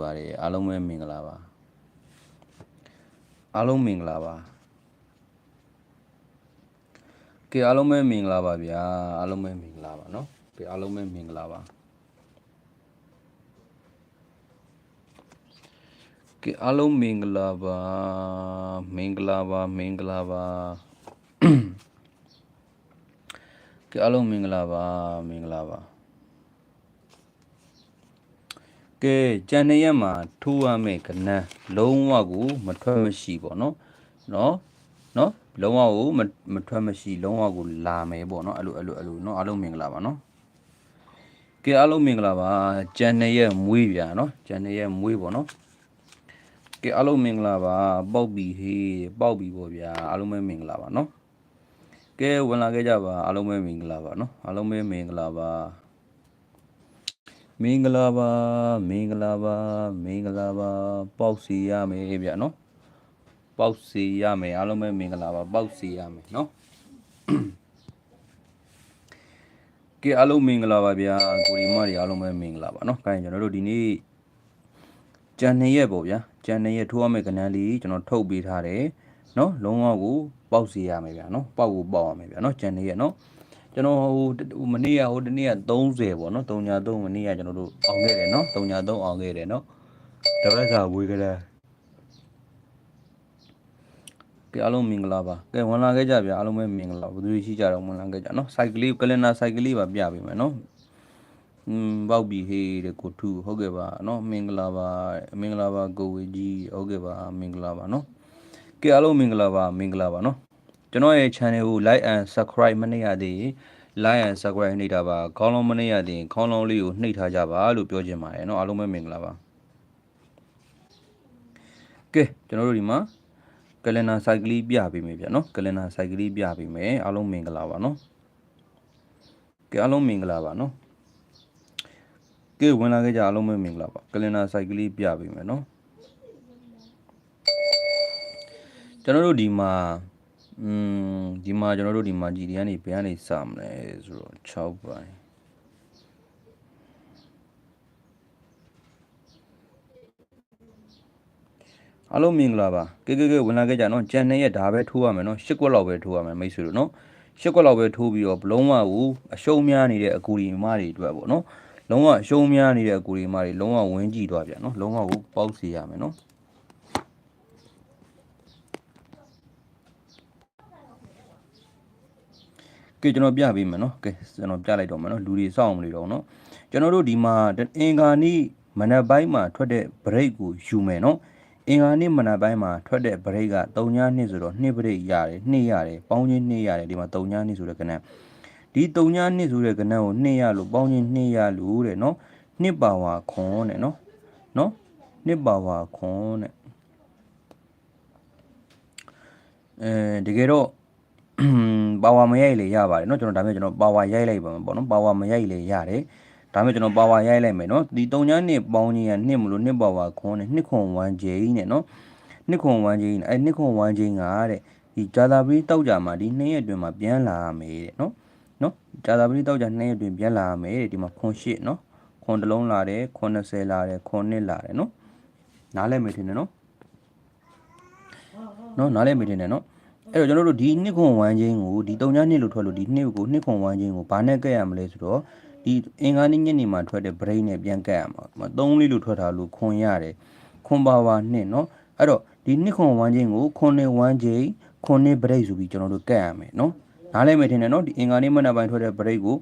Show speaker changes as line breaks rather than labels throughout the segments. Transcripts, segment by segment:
ပါတယ်အားလုံးပဲမင်္ဂလာပါအားလုံးမင်္ဂလာပါကဲအားလုံးပဲမင်္ဂလာပါဗျာအားလုံးပဲမင်္ဂလာပါเนาะကဲအားလုံးပဲမင်္ဂလာပါကဲအားလုံးမင်္ဂလာပါမင်္ဂလာပါမင်္ဂလာပါကဲအားလုံးမင်္ဂလာပါမင်္ဂလာပါ ကဲကြံနေရက်မှာထိုးရမယ့်ကနန်းလုံးဝကိုမထွက်မရှိပေါ့နော်နော်နော်လုံးဝကိုမမထွက်မရှိလုံးဝကိုလာမယ်ပေါ့နော်အဲ့လိုအဲ့လိုအဲ့လိုနော်အားလုံးမင်္ဂလာပါနော်ကဲအားလုံးမင်္ဂလာပါကြံနေရက်မွေးဗျာနော်ကြံနေရက်မွေးပေါ့နော်ကဲအားလုံးမင်္ဂလာပါပေါက်ပြီဟေးပေါက်ပြီပေါ့ဗျာအားလုံးပဲမင်္ဂလာပါနော်ကဲဝင်လာခဲ့ကြပါအားလုံးပဲမင်္ဂလာပါနော်အားလုံးပဲမင်္ဂလာပါ မင်္ဂလာပါမင်္ဂလာပါမင်္ဂလာပါပေါက်စီရမယ်ဗျာနော်ပေါက်စီရမယ်အားလုံးပဲမင်္ဂလာပါပေါက်စီရမယ်နော်ကဲအားလုံးမင်္ဂလာပါဗျာကိုဒီမတွေအားလုံးပဲမင်္ဂလာပါနော်ခိုင်းကျွန်တော်တို့ဒီနေ့ကြံနေရက်ပေါ့ဗျာကြံနေရက်ထိုးရမယ့်ကဏ္ဍလေးကျွန်တော်ထုတ်ပေးထားတယ်နော်လုံးဝကိုပေါက်စီရမယ်ဗျာနော်ပေါက်ကိုပေါက်ရမယ်ဗျာနော်ကြံနေရက်နော် ကျွန်တော်ဟိုဟိုမနေ့ကဟိုတနေ့က30ပေါ့နော်3ညာ3မနေ့ကကျွန်တော်တို့အောင်ခဲ့တယ်နော်3ညာ3အောင်ခဲ့တယ်နော်တပတ်စာဝေးကြတယ်ကဲအားလုံးမင်္ဂလာပါကဲဝင်လာခဲ့ကြဗျာအားလုံးပဲမင်္ဂလာဘယ်သူတွေရှိကြတော့ဝင်လာခဲ့ကြနော်စိုက်ကလေးကလင်နာစိုက်ကလေးပါပြပေးမယ်နော်อืมပေါက်ပြီဟေးတဲ့ကိုထူဟုတ်ကဲ့ပါနော်မင်္ဂလာပါမင်္ဂလာပါကိုဝေကြီးဟုတ်ကဲ့ပါမင်္ဂလာပါနော်ကဲအားလုံးမင်္ဂလာပါမင်္ဂလာပါနော် ကျွန်တော်ရဲ့ channel ကို like and subscribe မနှိပ်ရသေးရင် like and subscribe နှိပ်တာပါခေါင်းလုံးမနှိပ်ရသေးရင်ခေါင်းလုံးလေးကိုနှိပ်ထားကြပါလို့ပြောချင်ပါတယ်เนาะအားလုံးပဲမင်္ဂလာပါကဲကျွန်တော်တို့ဒီမှာကလင်နာ site ကလေးပြပေးမယ်ဗျာเนาะကလင်နာ site ကလေးပြပေးမယ်အားလုံးမင်္ဂလာပါเนาะကဲအားလုံးမင်္ဂလာပါเนาะကဲဝင်လာခဲ့ကြအားလုံးပဲမင်္ဂလာပါကလင်နာ site ကလေးပြပေးမယ်เนาะကျွန်တော်တို့ဒီမှာ อืมဒီမှာကျွန်တော်တို့ဒီမှာကြည်ဒီကနေဘယ်ကနေစမလဲဆိုတော့6ပိုင်းအားလုံးမင်္ဂလာပါကဲကဲကဲဝင်လာခဲ့ကြနော်ကြံနှစ်ရက်ဒါပဲထိုးရမယ်နော်၈ကွက်လောက်ပဲထိုးရမယ်မိတ်ဆွေတို့နော်၈ကွက်လောက်ပဲထိုးပြီးတော့ဘလုံးဝကိုအရှုံးများနေတဲ့အကူဒီမတွေအတွက်ပေါ့နော်လုံးဝအရှုံးများနေတဲ့အကူဒီမတွေလုံးဝဝင်းကြည့်သွားပြန်နော်လုံးဝကိုပေါက်စီရမယ်နော် ကဲကျွန်တော်ပြပေးမယ်နော်ကဲကျွန်တော်ပြလိုက်တော့မယ်နော်လူတွေစောင့်မလို့တော့နော်ကျွန်တော်တို့ဒီမှာအင်္ဂါနေ့မနက်ပိုင်းမှာထွက်တဲ့ break ကိုယူမယ်နော်အင်္ဂါနေ့မနက်ပိုင်းမှာထွက်တဲ့ break က3ညနှစ်ဆိုတော့2 break ရတယ်2ရတယ်ပေါင်းချင်း2ရတယ်ဒီမှာ3ညနှစ်ဆိုတဲ့ကဏ္ဍဒီ3ညနှစ်ဆိုတဲ့ကဏ္ဍကို2ရလို့ပေါင်းချင်း2ရလို့တဲ့နော်2ပါဝါခွန်တဲ့နော်နော်2ပါဝါခွန်တဲ့အဲတကယ်တော့ ပါဝါမရိုက်လေရပါတယ်เนาะကျွန်တော်ဒါပေမဲ့ကျွန်တော်ပါဝါရိုက်လိုက်ပါမယ်ပေါ့နော်ပါဝါမရိုက်လေရတယ်ဒါပေမဲ့ကျွန်တော်ပါဝါရိုက်လိုက်မယ်เนาะဒီ3ညနှစ်ပေါင်းကြီးကနှစ်မလို့နှစ်ပါဝါခွန်းနဲ့နှစ်ခွန်1ဂျိန်းနဲ့เนาะနှစ်ခွန်1ဂျိန်းအဲနှစ်ခွန်1ဂျိန်းကတဲ့ဒီဂျာသာပရီတောက်ကြမှာဒီနှစ်ရက်အတွင်းမှာပြန်လာရမယ်တဲ့เนาะเนาะဂျာသာပရီတောက်ကြနှစ်ရက်အတွင်းပြန်လာရမယ်တဲ့ဒီမှာခွန်8เนาะခွန်တစ်လုံးလာတယ်ခွန်20လာတယ်ခွန်နှစ်လာတယ်เนาะနားလဲမယ်ထင်တယ်เนาะเนาะနားလဲမယ်ထင်တယ်เนาะ အဲ့တော့ကျွန်တော်တို့ဒီနှစ်ခွန်ဝမ်းချင်းကိုဒီ၃ညနှစ်လို့ထွက်လို့ဒီနှစ်ကိုနှစ်ခွန်ဝမ်းချင်းကိုဘာနဲ့ကက်ရမလဲဆိုတော့ဒီအင်္ဂါနေ့ညနေမှာထွက်တဲ့ brain နဲ့ပြန်ကက်ရမှာ၃လေးလို့ထွက်တာလို့ခွန်ရတယ်ခွန်ပါဝါနှစ်เนาะအဲ့တော့ဒီနှစ်ခွန်ဝမ်းချင်းကိုခွန်နဲ့ဝမ်းချင်းခွန်နဲ့ break ဆိုပြီးကျွန်တော်တို့ကက်ရမယ်เนาะနားလဲမယ်ထင်တယ်เนาะဒီအင်္ဂါနေ့မနက်ပိုင်းထွက်တဲ့ break ကို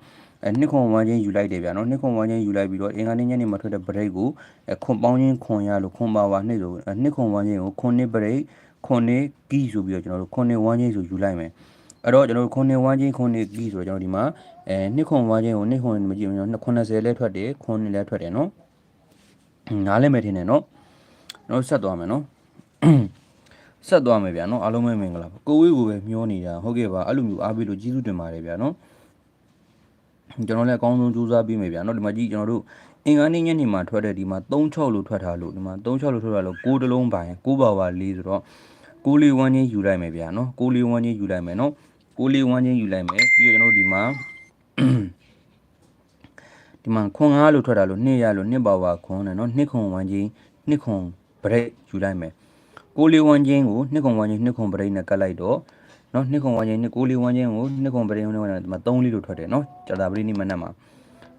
အဲနှစ်ခွန်ဝမ်းချင်းယူလိုက်တယ်ဗျာနော်နှစ်ခွန်ဝမ်းချင်းယူလိုက်ပြီးတော့အင်္ဂါနေ့ညနေမှာထွက်တဲ့ break ကိုခွန်ပေါင်းချင်းခွန်ရလို့ခွန်ပါဝါနှစ်လို့နှစ်ခွန်ဝမ်းချင်းကိုခွန်နှစ် break 9 key ဆိုပြီးတော့ကျွန်တော်တို့9 1ချင်းဆိုယူလိုက်မယ်အဲ့တော့ကျွန်တော်တို့9 1ချင်း9 key ဆိုတော့ကျွန်တော်ဒီမှာအဲ2ခွန်1ချင်းကို2ခွန်မကြည့်ဘူးကျွန်တော်290လဲထွက်တယ်9လဲထွက်တယ်နော်နားလဲမယ်ထင်တယ်နော်ကျွန်တော်ဆက်သွားမယ်နော်ဆက်သွားမယ်ဗျာနော်အားလုံးပဲမင်္ဂလာပါကိုဝေးကိုပဲမျောနေတာဟုတ်ကဲ့ပါအဲ့လိုမျိုးအားပေးလို့ကျေးဇူးတင်ပါတယ်ဗျာနော်ကျွန်တော်လည်းအကောင်းဆုံးစူးစမ်းပြီးမယ်ဗျာနော်ဒီမှာကြည့်ကျွန်တော်တို့အင်္ဂါနေ့ညနေမှာထွက်တဲ့ဒီမှာ36လို့ထွက်ထားလို့ဒီမှာ36လို့ထွက်ထားလို့6တလုံးပိုင်း6ပါပါ4ဆိုတော့ 6လေးဝန်းချင်းယူလိုက်မယ်ဗျာနော်6လေးဝန်းချင်းယူလိုက်မယ်နော်6လေးဝန်းချင်းယူလိုက်မယ်ပြီးတော့ကျွန်တော်တို့ဒီမှာဒီမှာခွန်ငါလို့ထွက်တာလို့နှစ်ရလို့နှစ်ပါဝါခွန်တယ်နော်နှစ်ခွန်ဝမ်းချင်းနှစ်ခွန်ဘရိတ်ယူလိုက်မယ်ကိုလေးဝမ်းချင်းကိုနှစ်ခွန်ဝမ်းချင်းနှစ်ခွန်ဘရိတ်နဲ့ကတ်လိုက်တော့နော်နှစ်ခွန်ဝမ်းချင်းနှစ်ကိုလေးဝမ်းချင်းကိုနှစ်ခွန်ဘရိတ်နဲ့ဒီမှာ3လေးလို့ထွက်တယ်နော်ကြာတာပရိနိမနက်မှာ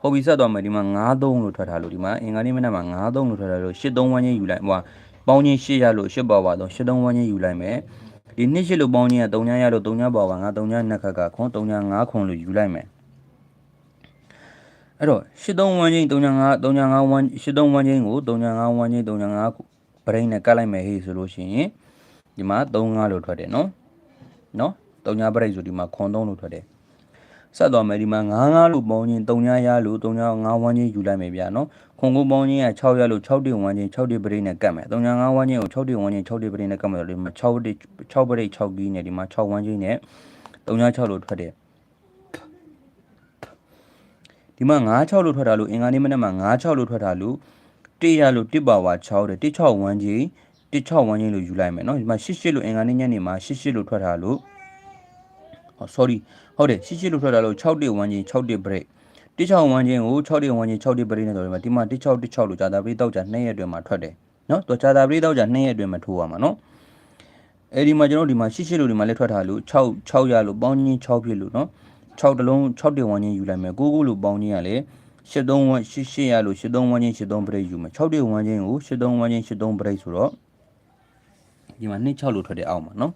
ဟုတ်ပြီဆက်သွားမယ်ဒီမှာ9-3လို့ထွက်ထားလို့ဒီမှာအင်္ဂါနေ့မနက်မှာ9-3လို့ထွက်ထားလို့8-3ဝမ်းချင်းယူလိုက်ဟို ပေါင်းချင်း8ရလို့8ပါဝါတော့8-3ဝမ်းချင်းယူလိုက်မယ်ဒီနှစ်8လို့ပေါင်းချင်းက3ညရလို့3ညပါဝါငါ3ညနှစ်ခက်ကခွန်3ည9ခွန်လို့ယူလိုက်မယ်အဲ့တော့83ဝမ်းချင်း35 35ဝမ်း83ဝမ်းချင်းကို35ဝမ်းချင်း35ပရိန်းနဲ့ကတ်လိုက်မယ်ဟေးဆိုလို့ရှိရင်ဒီမှာ35လို့ထွက်တယ်နော်နော်39ပရိန်းဆိုဒီမှာခွန်3လို့ထွက်တယ် ဆက်သွားမယ်ဒီမှာ99လို့ပေါင်းချင်း39ရလို့39 1ချင်းယူလိုက်မယ်ဗျာနော်ခွန်ကိုပေါင်းချင်းက6ရလို့6တိ1ချင်း6တိပရိနဲ့ကတ်မယ်39 1ချင်းကို6တိ1ချင်း6တိပရိနဲ့ကတ်မယ်ဆိုတော့ဒီမှာ6တိ6ပရိ6ကီးနဲ့ဒီမှာ6 1ချင်းနဲ့36လို့ထွက်တယ်ဒီမှာ96လို့ထွက်တာလို့အင်္ဂါနေ့မနက်မှာ96လို့ထွက်တာလို့တိရလို့တစ်ပါဝါ6တယ်161ချင်း161ချင်းလို့ယူလိုက်မယ်နော်ဒီမှာ88လို့အင်္ဂါနေ့ညနေမှာ88လို့ထွက်တာလို့ sorry ဟုတ်တယ်ရှစ်ရှစ်လို့ထွက်လာလို့6 1ချင်း6 1 break 161ချင်းကို6 1ချင်း6 1 break နဲ့ဆိုတော့ဒီမှာ1616လို့ဂျာတာပရိတောက်ကြ2ရက်အတွင်းမှာထွက်တယ်နော်သူဂျာတာပရိတောက်ကြ2ရက်အတွင်းမှာထိုးရမှာနော်အဲဒီမှာကျွန်တော်ဒီမှာရှစ်ရှစ်လို့ဒီမှာလက်ထွက်ထားလို့6 6ရလို့ပေါင်းချင်း6ဖြစ်လို့နော်6တလုံး6တင်ဝန်းချင်းယူလိုက်မယ်ကိုကိုလို့ပေါင်းချင်းရလေ83ဝန်း88ရလို့83ဝန်းချင်း83 break ယူမယ်6တင်ဝန်းချင်းကို83ဝန်းချင်း83 break ဆိုတော့ဒီမှာ2 6လို့ထွက်တဲ့အောက်မှာနော်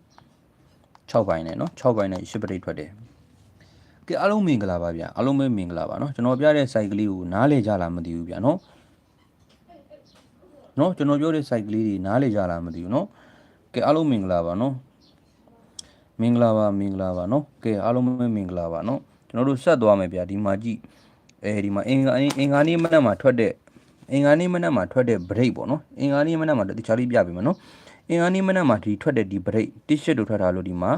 6ပိုင်းနဲ့နော်6ပိုင်းနဲ့10 break ထွက်တယ်ကဲအားလုံးမင်္ဂလာပါဗျာအားလုံးပဲမင်္ဂလာပါနော်ကျွန်တော်ပြတဲ့ site ကလေးကိုနားလေကြလားမသိဘူးဗျာနော်နော်ကျွန်တော်ပြောတဲ့ site ကလေးတွေနားလေကြလားမသိဘူးနော်ကဲအားလုံးမင်္ဂလာပါနော်မင်္ဂလာပါမင်္ဂလာပါเนาะကဲအားလုံးပဲမင်္ဂလာပါเนาะကျွန်တော်တို့ဆက်သွားမယ်ဗျာဒီမှာကြည့်အဲဒီမှာအင်္ဂါအင်္ဂါနေ့မနက်မှာထွက်တဲ့အင်္ဂါနေ့မနက်မှာထွက်တဲ့ break ပေါ့နော်အင်္ဂါနေ့မနက်မှာတခြားလေးပြပေးမယ်နော် အင်္ဂါနေ့မနက်မှာဒီထွက်တဲ့ဒီ break တစ်ရှစ်တို့ထွက်တာလို့ဒီမှာ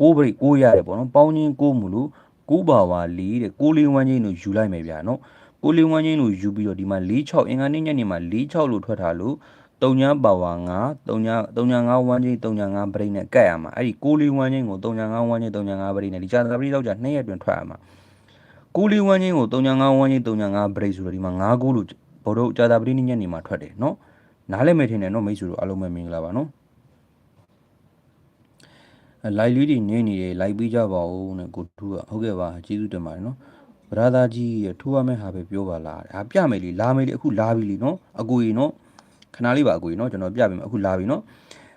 6 break 6ရတယ်ပေါ့နော်ပေါင်းချင်း6မူလို့6ပါဝါ4တဲ့6လေးဝန်းချင်းတို့ယူလိုက်မယ်ဗျာနော်6လေးဝန်းချင်းတို့ယူပြီးတော့ဒီမှာ4 6အင်္ဂါနေ့ညနေမှာ4 6လို့ထွက်တာလို့3ညပါဝါ9 3ည3ည5ဝန်းချင်း3ည5ပရိနဲ့ကတ်ရမှာအဲ့ဒီ6လေးဝန်းချင်းကို3ည5ဝန်းချင်း3ည5ပရိနဲ့ဒီကြာသပတိတော့ကြာ2ရက်တွင်ထွက်ရမှာ6လေးဝန်းချင်းကို3ည5ဝန်းချင်း3ည5ပရိဆိုတော့ဒီမှာ9ကိုလို့ဘောတော့ကြာသပတိညနေမှာထွက်တယ်နော် နားလည်မယ်ထင်တယ်နော်မိတ်ဆွေတို့အားလုံးပဲမင်္ဂလာပါနော်လိုက်လေးတွေနေနေတယ်လိုက်ပြီးကြပါဦးနဲ့ကိုထူးကဟုတ်ကဲ့ပါကျေးဇူးတင်ပါတယ်နော်ဗရာသာကြီးရထိုးရမယ့်ဟာပဲပြောပါလားဒါပြမယ်လေလာမယ်လေအခုလာပြီလीနော်အကူကြီးနော်ခဏလေးပါအကူကြီးနော်ကျွန်တော်ပြပေးမယ်အခုလာပြီနော်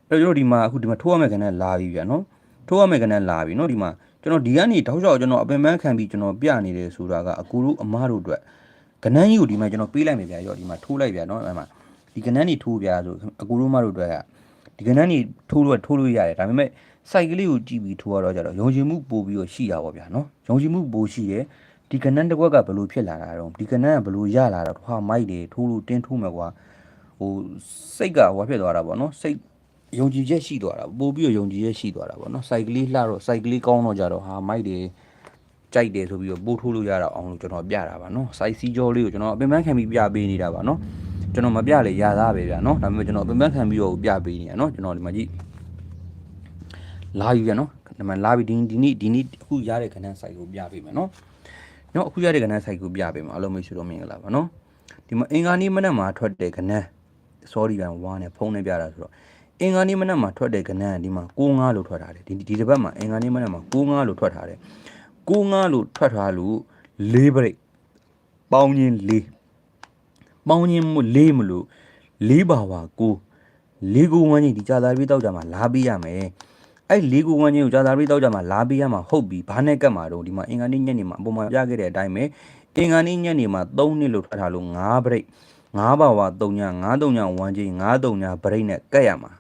အဲ့တော့ကျွန်တော်ဒီမှာအခုဒီမှာထိုးရမယ့်ခဏလာပြီဗျာနော်ထိုးရမယ့်ခဏလာပြီနော်ဒီမှာကျွန်တော်ဒီကနေတောက်လျှောက်ကျွန်တော်အပင်ပန်းခံပြီးကျွန်တော်ပြနေတယ်ဆိုတာကအကူတို့အမားတို့အတွက်ကနန်းကြီးကိုဒီမှာကျွန်တော်ပေးလိုက်မယ်ဗျာရောဒီမှာထိုးလိုက်ဗျာနော်အဲ့မှာ ဒီကနန်းကြီးထိုးဗျာဆိုအကူတို့မတို့အတွက်ကဒီကနန်းကြီးထိုးလို့ထိုးလို့ရတယ်ဒါပေမဲ့စိုက်ကလေးကိုကြည့်ပြီးထိုးရတော့ကြတော့ယုံကြည်မှုပို့ပြီးတော့ရှိတာပေါ့ဗျာနော်ယုံကြည်မှုပို့ရှိတယ်ဒီကနန်းတစ်ခွက်ကဘယ်လိုဖြစ်လာတာတော့ဒီကနန်းကဘယ်လိုရလာတာဟာမိုက်တယ်ထိုးလို့တင်းထိုးမယ်ကွာဟိုစိတ်ကဟိုဖြစ်သွားတာပေါ့နော်စိတ်ယုံကြည်ချက်ရှိသွားတာပို့ပြီးတော့ယုံကြည်ချက်ရှိသွားတာပေါ့နော်စိုက်ကလေးလှတော့စိုက်ကလေးကောင်းတော့ကြတော့ဟာမိုက်တယ်ကြိုက်တယ်ဆိုပြီးတော့ပို့ထိုးလို့ရတာအောင်လို့ကျွန်တော်ပြတာပါနော်စိုက်စီကြောလေးကိုကျွန်တော်အပင်ပန်းခံပြီးပြပေးနေတာပါနော် ကျွန်တော်မပြလေရသားပဲဗျာနော်ဒါပေမဲ့ကျွန်တော်အပင်ပန်းခံပြီးတော့ပြပေးနေတာနော်ကျွန်တော်ဒီမှာကြည့်လာပြီဗျာနော်ဒီမှာလာပြီဒီဒီနေ့ဒီနေ့အခုရတဲ့ခဏစိုက်ကိုပြပေးမယ်နော်နော်အခုရတဲ့ခဏစိုက်ကိုပြပေးမယ်အားလုံးမိတ်ဆွေတို့မင်္ဂလာပါနော်ဒီမှာအင်္ဂါနေ့မနက်မှာထွက်တဲ့ခဏ sorry ဗျာဝါနဲ့ဖုန်းနဲ့ပြတာဆိုတော့အင်္ဂါနေ့မနက်မှာထွက်တဲ့ခဏဒီမှာ65လို့ထွက်ထားတယ်ဒီဒီတစ်ပတ်မှာအင်္ဂါနေ့မနက်မှာ65လို့ထွက်ထားတယ်65လို့ထွက်ထားလို့၄ဘရိတ်ပေါင်းချင်း၄ ပေါင်းချင်းမို့၄မလို့၄ပါဝါ9၄ကိုဝန်းချင်းဒီကြာသာပြီးတောက်ကြမှာလာပေးရမယ်အဲ့၄ကိုဝန်းချင်းကိုကြာသာပြီးတောက်ကြမှာလာပေးရမှာဟုတ်ပြီဘာနဲ့ကတ်မှာတော့ဒီမှာအင်္ဂါနေ့ညနေမှာအပေါ်မှာပြခဲ့တဲ့အတိုင်းပဲအင်္ဂါနေ့ညနေမှာ3နှစ်လို့ထွက်ထားလို့5ဘရိတ်5ပါဝါ3ည5 3ညဝန်းချင်း5 3ညဘရိတ်နဲ့ကတ်ရမှာ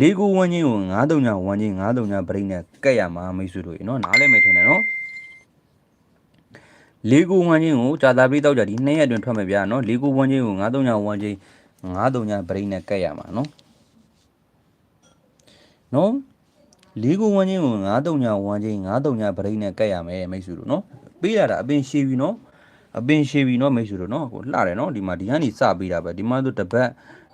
လေးကိုဝန်းချင်းကို9 3ညဝန်းချင်း9 3ညဘရိတ်နဲ့ကတ်ရမှာမိတ်ဆွေတို့ရေနော်နားလည်မယ်ထင်တယ်နော် လေးကိုဝန်းချင်းကိုကြာသာပြီးတော့ကြဒီနှစ်ရက်တွင်ထွက်မယ်ဗျာနော်လေးကိုဝန်းချင်းကို9 3ညဝန်းချင်း9 3ညဘရိတ်နဲ့ကတ်ရမှာနော်နော်လေးကိုဝန်းချင်းကို9 3ညဝန်းချင်း9 3ညဗရိတ်နဲ့ကတ်ရမယ်မိတ်ဆွေတို့နော်ပေးလာတာအပင်ရှည်ပြီနော်အပင်ရှည်ပြီနော်မိတ်ဆွေတို့နော်ကိုလှတယ်နော်ဒီမှာဒီကနေစပေးတာပဲဒီမှာဆိုတစ်ပတ်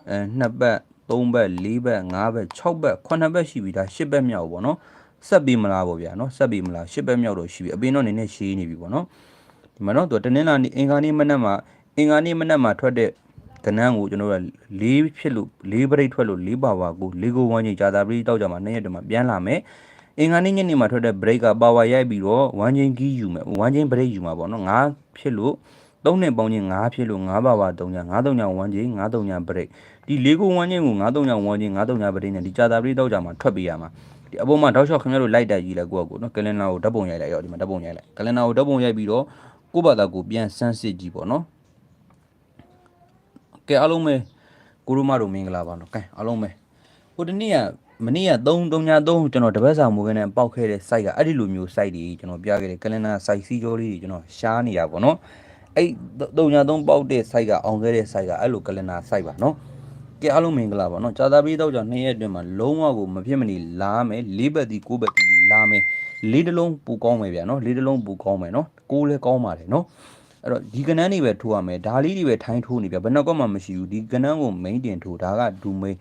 အဲနှစ်ပတ်3ဘက်4ဘက်5ဘက်6ဘက်9ဘက်ရှိပြီဒါ10ဘက်မြောက်ပေါ့နော်ဆက်ပြီးမလားပေါ့ဗျာနော်ဆက်ပြီးမလား10ဘက်မြောက်တော့ရှိပြီအပင်တော့နည်းနည်းရှည်နေပြီပေါ့နော် ဒီဒီမှာနော်သူကတနင်္လာနေ့အင်္ဂါနေ့မနက်မှာအင်္ဂါနေ့မနက်မှာထွက်တဲ့ကနန်းကိုကျွန်တော်တို့က၄ဖြစ်လို့၄ပရိတ်ထွက်လို့၄ပါဝါကို၄ကိုဝန်းချင်းဂျာတာပရိတောက်ကြမှာနေ့ရက်တည်းမှာပြန်လာမယ်အင်္ဂါနေ့ညနေမှာထွက်တဲ့ break ကပါဝါရိုက်ပြီးတော့ဝမ်းချင်းကီးယူမယ်ဝမ်းချင်း break ယူမှာပေါ့နော်၅ဖြစ်လို့သုံးနဲ့ပေါင်းချင်း၅ဖြစ်လို့၅ပါဝါ၃ည၅၃ညဝမ်းချင်း၅၃ည break ဒီ၄ကိုဝမ်းချင်းကို၅၃ညဝမ်းချင်း၅၃ည break နဲ့ဒီဂျာတာပရိတောက်ကြမှာထွက်ပေးရမှာဒီအပေါ်မှာတောက်လျှောက်ခင်ဗျားတို့လိုက်တက်ကြည့်လိုက်ကိုယ့်အကိုနော်ကလင်နာကိုဓာတ်ပုံရိုက်လိုက်ရောဒီမှာဓာတ်ပုံရိုက်လိုက်ကလင်နာကိုဓာတ်ပုံရိုက်ပြီးတော့ ကိုယ့်ဘာသာကိုပြန်ဆန်းစစ်ကြည့်ပေါ့နော်ကဲအားလုံးပဲကိုရိုမတို့မင်္ဂလာပါနော်ကဲအားလုံးပဲဟိုတနေ့ကမနေ့က3 3ည3ကျွန်တော်တပတ်စာမူခဲနဲ့ပေါက်ခဲ့တဲ့ site ကအဲ့ဒီလိုမျိုး site တွေကျွန်တော်ပြခဲ့တဲ့ calendar site စီကြောလေးတွေကျွန်တော်ရှားနေတာပေါ့နော်အဲ့3ည3ပေါက်တဲ့ site ကအောင်ခဲ့တဲ့ site ကအဲ့လို calendar site ပါနော်ကဲအားလုံးမင်္ဂလာပါနော်ကြာသာပြီးတော့ကြောင့်2ရက်အတွင်းမှာလုံးဝကိုမဖြစ်မနေလာမယ်၄ဘက်ဒီ9ဘက်ဒီလာမယ် လေးတစ်လုံးပူကောင်းမယ်ဗျာနော်လေးတစ်လုံးပူကောင်းမယ်နော်ကိုးလည်းကောင်းပါတယ်နော်အဲ့တော့ဒီကနန်းတွေပဲထိုးရမယ်ဒါလေးတွေပဲထိုင်းထိုးနေပြဘယ်နှကောမှမရှိဘူးဒီကနန်းကို main တင်ထိုးဒါကဒူမိန်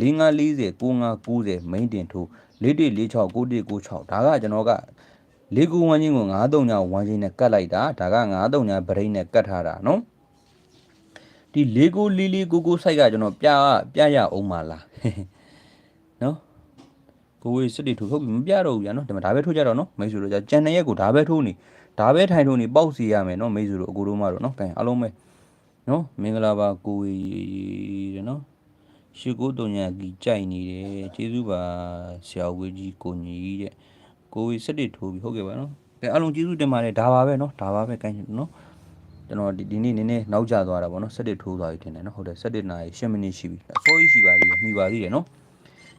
4540 9590 main တင်ထိုး4146 9196ဒါကကျွန်တော်ကလေးကူဝန်းချင်းကို93ညဝန်းချင်းနဲ့ကတ်လိုက်တာဒါက93ညဗရိတ်နဲ့ကတ်ထားတာနော်ဒီလေးကူလီလီကိုကိုစိုက်ကကျွန်တော်ပြပြရအောင်ပါလားနော် ကိုဝေးစစ်တွေထိုးဟုတ်ပြီမပြတော့ဘူးဗျာနော်ဒီမှာဒါပဲထိုးကြတော့နော်မိတ်ဆွေတို့じゃကြံတဲ့ရက်ကိုဒါပဲထိုးနေ ဒါပဲထိုင်ထုံနေပေါက်စီရမယ်နော်မိတ်ဆွေတို့အကူတို့မတို့နော်ကဲအားလုံးပဲနော်မင်္ဂလာပါကိုဝေတဲ့နော်ရှ िख ိုးတုံညာကြီးကြိုက်နေတယ်ကျေးဇူးပါဆရာဝေးကြီးကိုကြီးတဲ့ကိုဝေစက်တွေထိုးပြီးဟုတ်ကဲ့ပါနော်ကဲအားလုံးကျေးဇူးတင်ပါတယ်ဒါပါပဲနော်ဒါပါပဲကိုင်းနော်ကျွန်တော်ဒီဒီနေ့နည်းနည်းနောက်ကျသွားတာပေါ့နော်စက်တွေထိုးသွားပြီထင်တယ်နော်ဟုတ်တယ်စက်တွေနာရီ10မိနစ်ရှိပြီအစိုးရရှိပါသေးတယ်မှီပါသေးတယ်နော်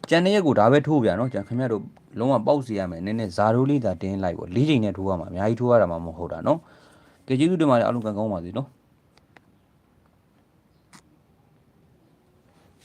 ကြံတဲ့ရက်ကိုဒါပဲထိုးပြနော်ကြံခင်ဗျားတို့လုံးဝပေါက်စီရမယ်နည်းနည်းဇာရိုးလေးသာတင်းလိုက်ပေါ့လေးချိန်နဲ့ထိုးရမှာအများကြီးထိုးရတာမှမဟုတ်တာနော်ကဲကျေးဇူးတင်ပါတယ်အားလုံးကံကောင်းပါစေနော်